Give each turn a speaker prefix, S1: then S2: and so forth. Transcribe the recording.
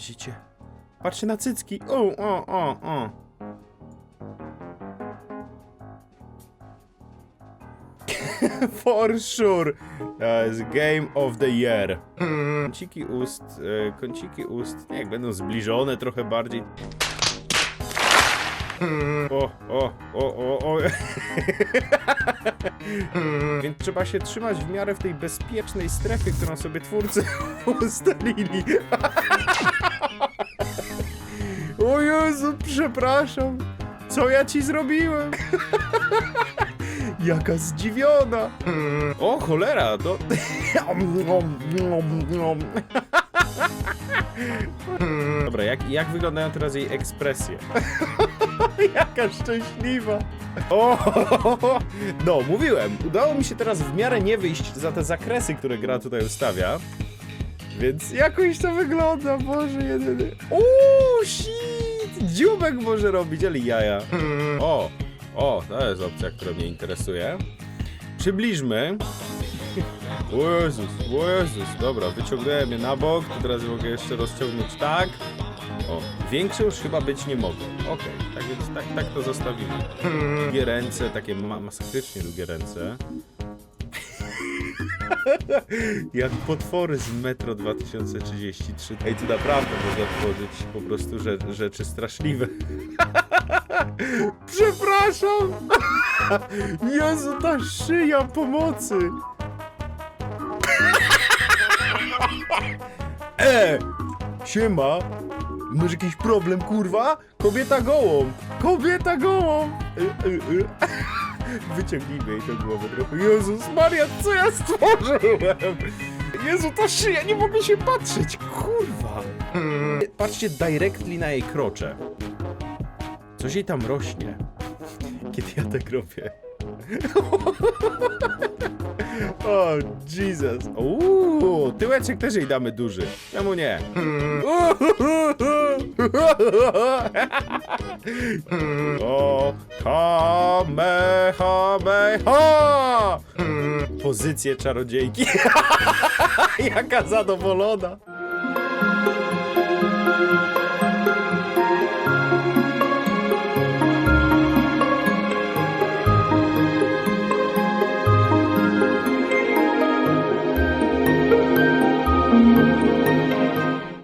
S1: Widzicie? Patrzcie na cycki. O, o, o, o. For sure. To jest game of the year. Kąciki ust, e, kąciki ust, niech będą zbliżone trochę bardziej. O, o, o, o, o. Więc trzeba się trzymać w miarę w tej bezpiecznej strefie, którą sobie twórcy ustalili. Przepraszam. Co ja ci zrobiłem? Jaka zdziwiona. O cholera, to... Dobra, jak, jak wyglądają teraz jej ekspresje? Jaka szczęśliwa. O, no, mówiłem. Udało mi się teraz w miarę nie wyjść za te zakresy, które gra tutaj ustawia. Więc jakoś to wygląda, Boże, jedyny. Uuu, shit! Dziubek może robić, ale jaja. O, o, to jest opcja, która mnie interesuje. Przybliżmy. O Jezus, o Jezus, dobra, wyciągnąłem je na bok, teraz mogę jeszcze rozciągnąć tak. O, większe już chyba być nie mogą. Okej, tak więc tak, tak to zostawimy. Długie ręce, takie ma masakrycznie długie ręce. Jak potwory z Metro 2033. Ej, tu naprawdę można tworzyć po prostu rze- rzeczy straszliwe. Przepraszam! Jezu, ta szyja pomocy! E! Siema! Masz jakiś problem, kurwa? Kobieta gołą! Kobieta gołą! E, e, e. Wyciągnijmy jej tę głowę trochę. Jezus Maria, co ja stworzyłem? Jezu, ta szyja, nie mogę się patrzeć, kurwa! Patrzcie directly na jej krocze. Coś jej tam rośnie. Kiedy ja tak robię. O, Jesus. Uuu, tyłeczek też jej damy duży. Czemu nie? O, hame, ha! Pozycję czarodziejki. Jaka zadowolona.